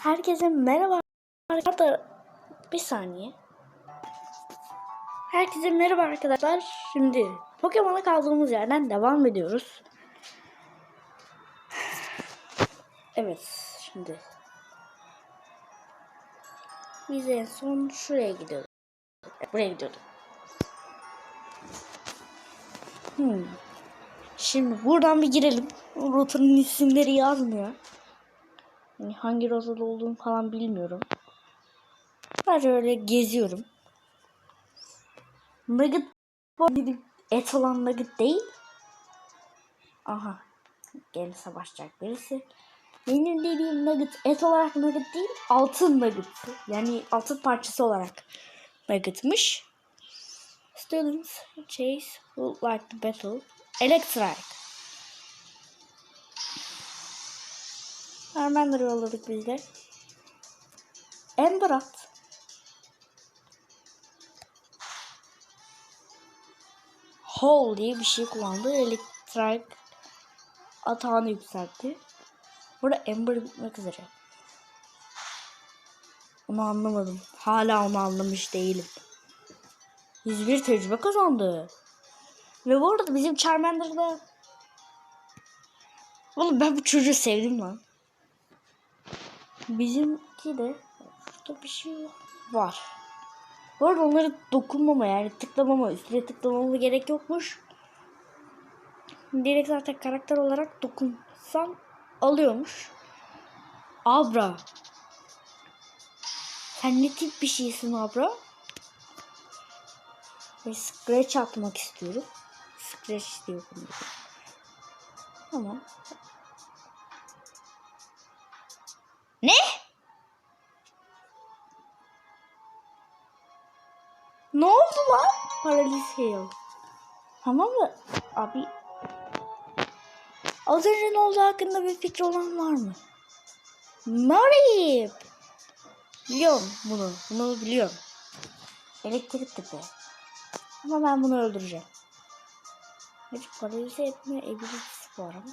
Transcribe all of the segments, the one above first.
Herkese merhaba arkadaşlar. Bir saniye. Herkese merhaba arkadaşlar. Şimdi Pokemon'a kaldığımız yerden devam ediyoruz. Evet, şimdi biz en son şuraya gidiyorduk. Buraya gidiyorduk. Hmm. Şimdi buradan bir girelim. Rotanın isimleri yazmıyor. Yani hangi rotada olduğunu falan bilmiyorum. Sadece öyle geziyorum. Nugget gibi et olan nugget değil. Aha. Gene savaşacak birisi. Benim dediğim nugget et olarak nugget değil altın nugget. Yani altın parçası olarak nuggetmış. Students chase would like the battle. Electrike. Charmander'ı yolladık biz de. Ember at. Hole diye bir şey kullandı. Electric atağını yükseltti. Burada Ember bitmek üzere. Onu anlamadım. Hala onu anlamış değilim. 101 tecrübe kazandı. Ve bu arada bizim Charmander'da Oğlum ben bu çocuğu sevdim lan. Bizimki de şurada bir şey var. Bu arada onları dokunmama yani tıklamama, üstüne tıklamama gerek yokmuş. Direkt zaten karakter olarak dokunsam alıyormuş. Abra. Sen ne tip bir şeysin Abra? Ve Scratch atmak istiyorum. Scratch diye. Tamam. Hill. Tamam mı? Abi. Az önce ne oldu hakkında bir fikri olan var mı? Marip. Biliyorum bunu. Bunu biliyorum. Elektrik tipi. Ama ben bunu öldüreceğim. Bir paralize etme ability'si var ama.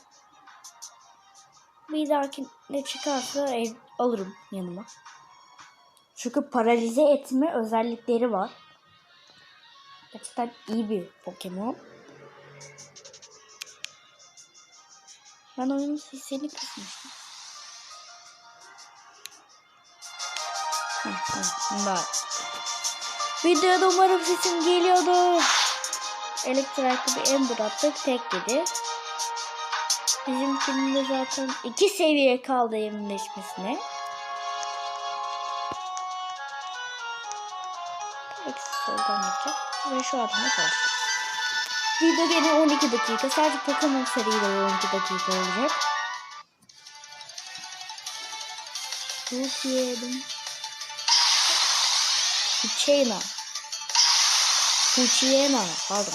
Bir dahaki ne çıkarsa el, alırım yanıma. Çünkü paralize etme özellikleri var. Gerçekten iyi bir Pokemon. Ben oyunun sesini kısmıştım. Bak. Videoda umarım sesim geliyordu. Elektrikli bir Ember attık. Tek yedi. Bizimkinin de zaten iki seviye kaldı evrimleşmesine. Eksi soldan yapacak. Ve şu adımı bastı. Video gene 12 dakika. Sadece Pokemon serileri 12 dakika olacak. Çok yedim. Puchena. Puchena. Pardon.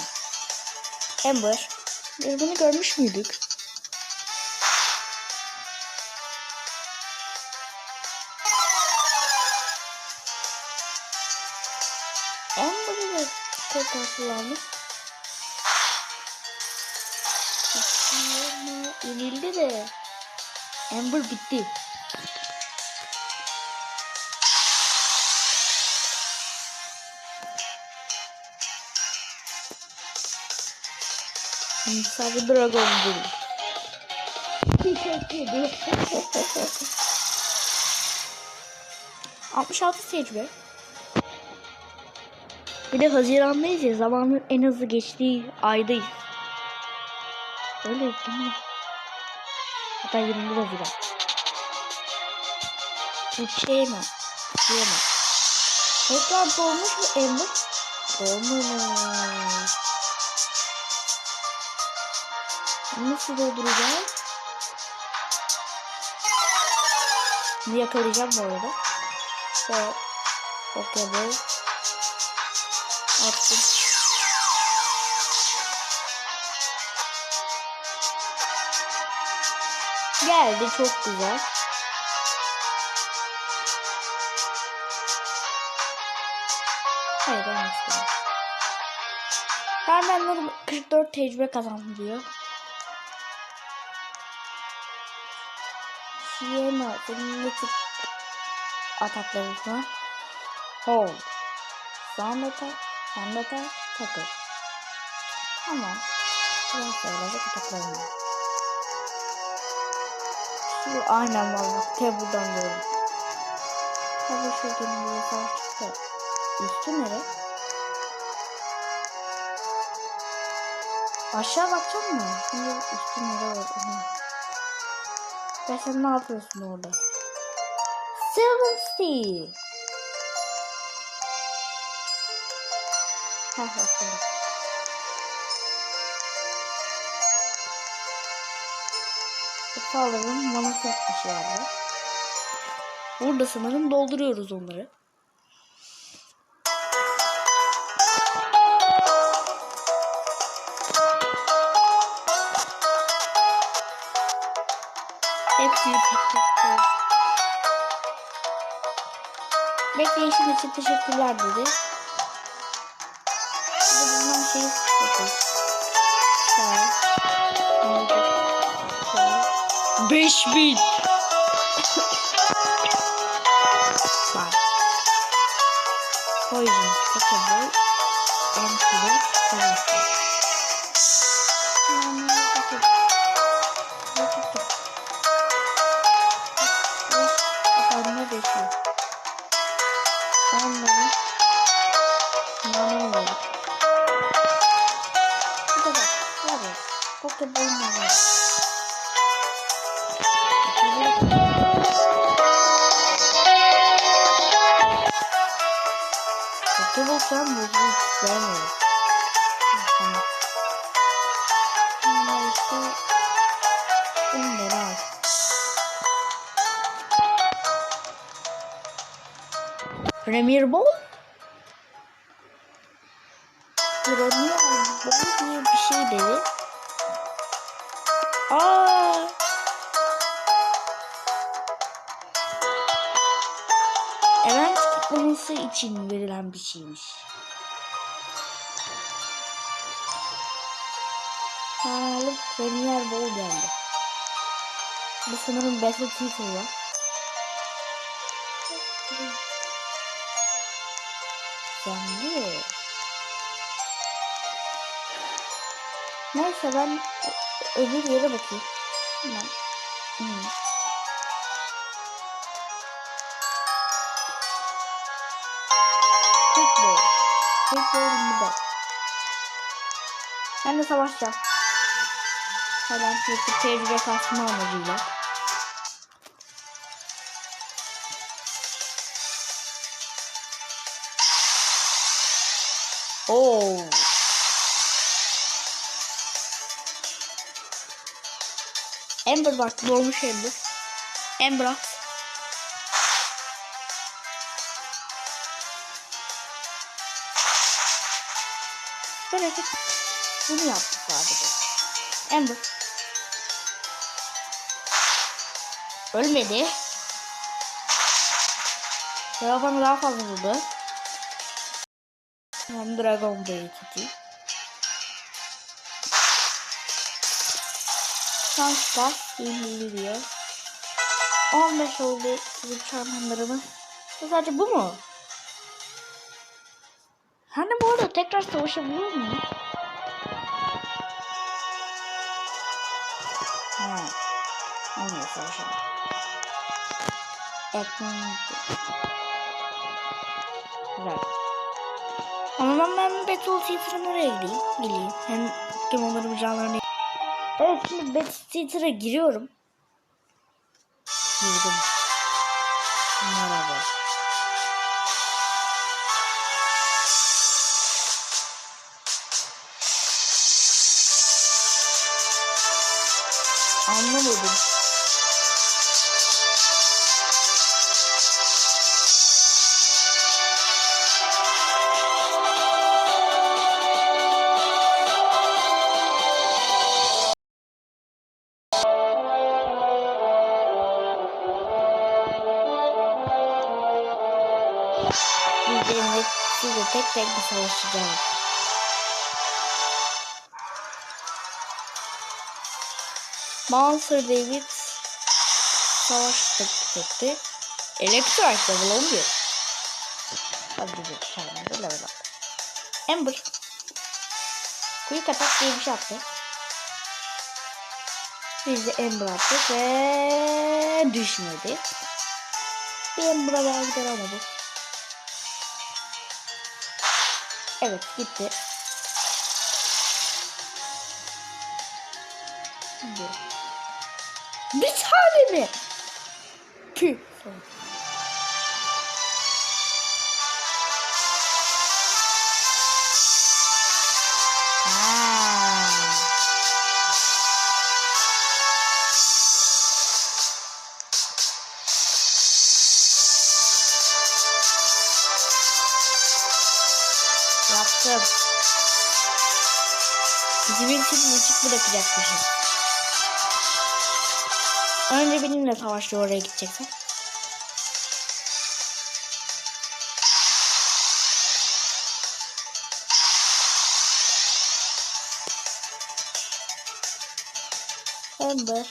Ember. Biz bunu görmüş müydük? Amber'ı da tekrar kullandık. Ama yenildi de. Amber bitti. Sadece Dragon Ball. Çok yedi. 66 tecrübe. Bir de Haziran'dayız ya zamanın en hızlı geçtiği aydayız. Öyle değil mi? Hatta 21 Haziran. Bu şey mi? Şey mi? Tekrar dolmuş mu Ember? Dolmamış. Nasıl dolduracağız? Yakalayacağım bu arada. Şöyle. Pokeball. Attım. Geldi çok güzel. Hayır ben istedim. Charmander'ım 44 tecrübe kazandı diyor. Sienna senin ne tip ataklarına hold. Sound atak, hand atak, takıl. Tamam. Biraz sayılacak ataklarım var. Şu aynen valla. Table'dan böyle. Tabii şu günün savaş çıktı. Üstü nere? Aşağı bakacak mı? Şimdi üstü nere var? Ya sen ne yapıyorsun orada? Silver Steel. Heh bakalım. Kutu alalım. Vardı. Burada sanırım dolduruyoruz onları. Hepsini tek tek koy. Bekleyişin için teşekkürler dedi. Şey ol. Beş bin. Bak. Poison, Pokeball. Şu an bozuluyor. Sevmiyorum. Ama işte onları al. Premier Ball? Premier Ball diye bir şey dedi. Aa! Event kutlaması için verilen bir şeymiş. Sağlık Premier Ball geldi. Bu sanırım Battle Titan ya. Güzeldi. Neyse ben öbür yere bakayım. Hmm. İn the box. Ben de savaşacağım. Hemen sürekli tecrübe kasma amacıyla. Oo. Ember bak dolmuş Ember. Ember Böyle bunu yaptı sadece. Ember. Ölmedi. Ya bana daha fazla vurdu. Tamam Dragon Ball Kitty. Şanslar yeniliyor. 15 oldu bizim çarpanlarımız. Sadece bu mu? Hani bu arada tekrar savaşabiliyor muyum? Ha. Onunla savaşalım. Ekran. Güzel. Ama ben, ben Battle oraya gideyim. Gideyim. Hem tüm onların canlarını... Evet şimdi Battle Theater'a giriyorum. Girdim. Anlamadım. Bizlerin hepsiyle tek tek bir savaşacağım. Monster David savaş teklif etti. Elektrik level 11. Hadi bir Charmander level up. Ember. Quick attack diye bir şey yaptı. Biz de Ember attık ve düşmedi. Bir Ember'a daha gider bu. Evet gitti. Bir tane mi? Püh. Yaptım. Bizi bir film açık bırakacakmışım. Önce benimle savaşta oraya gideceksin. Amber.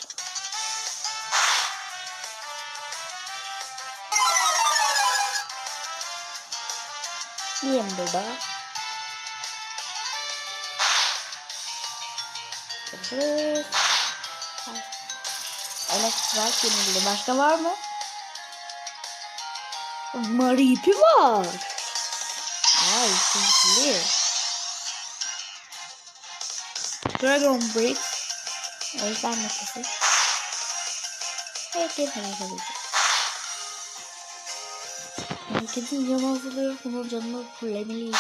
Diyeyim burada. Görüşürüz. Elektrik yenildi. Başka var mı? Mari ipi var. Ay keyifli. Dragon Brick. Özlem nefesi. Herkes yapabilir. Herkesin canı azalıyor. Bunun canını fullemeliyiz.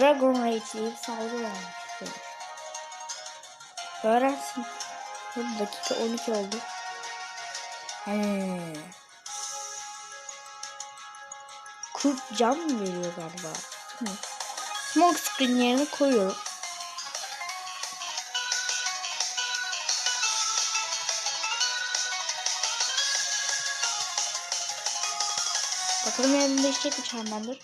Dragon Rage'leyip saldırı istiyoruz. Öğrensin. Bu dakika 12 oldu. He. Kurt cam mı veriyor galiba? Hı. Smoke screen yerine koyuyorum. Bakalım yerini değişecek mi Charmander?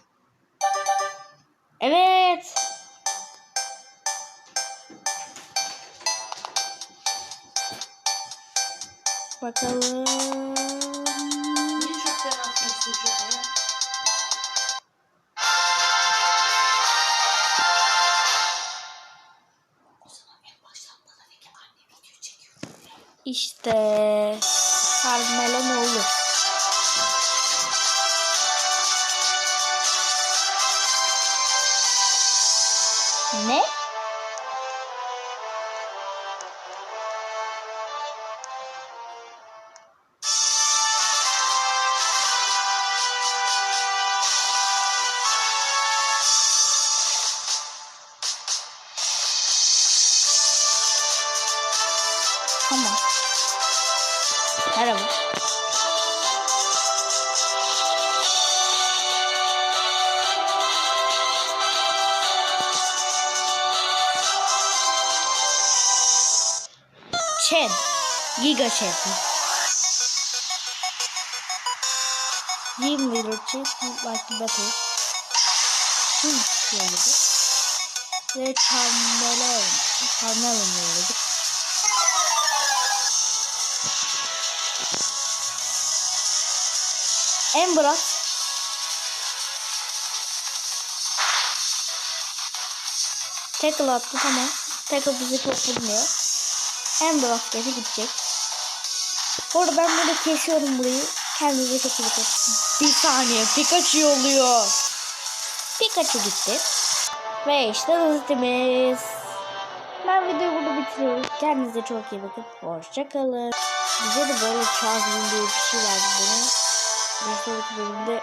Ki anne video çekiyor. İşte Carmelo olur. Chen. Giga Chen. Team Leader Chief like the battle. Hmm, söyledi. Ve Charmelon. Charmelon yolladık. Ember at. Tackle attı tamam. Tackle bizi çok vurmuyor. Ember at geri gidecek. Bu arada ben burada kesiyorum burayı. Kendinize iyi bakın. Bir saniye Pikachu yolluyor. Pikachu gitti. Ve işte hızlımız. Ben videoyu burada bitiriyorum. Kendinize çok iyi bakın. Hoşçakalın. Bize de böyle Charles diye bir şey verdi bana. Bir sonraki bölümde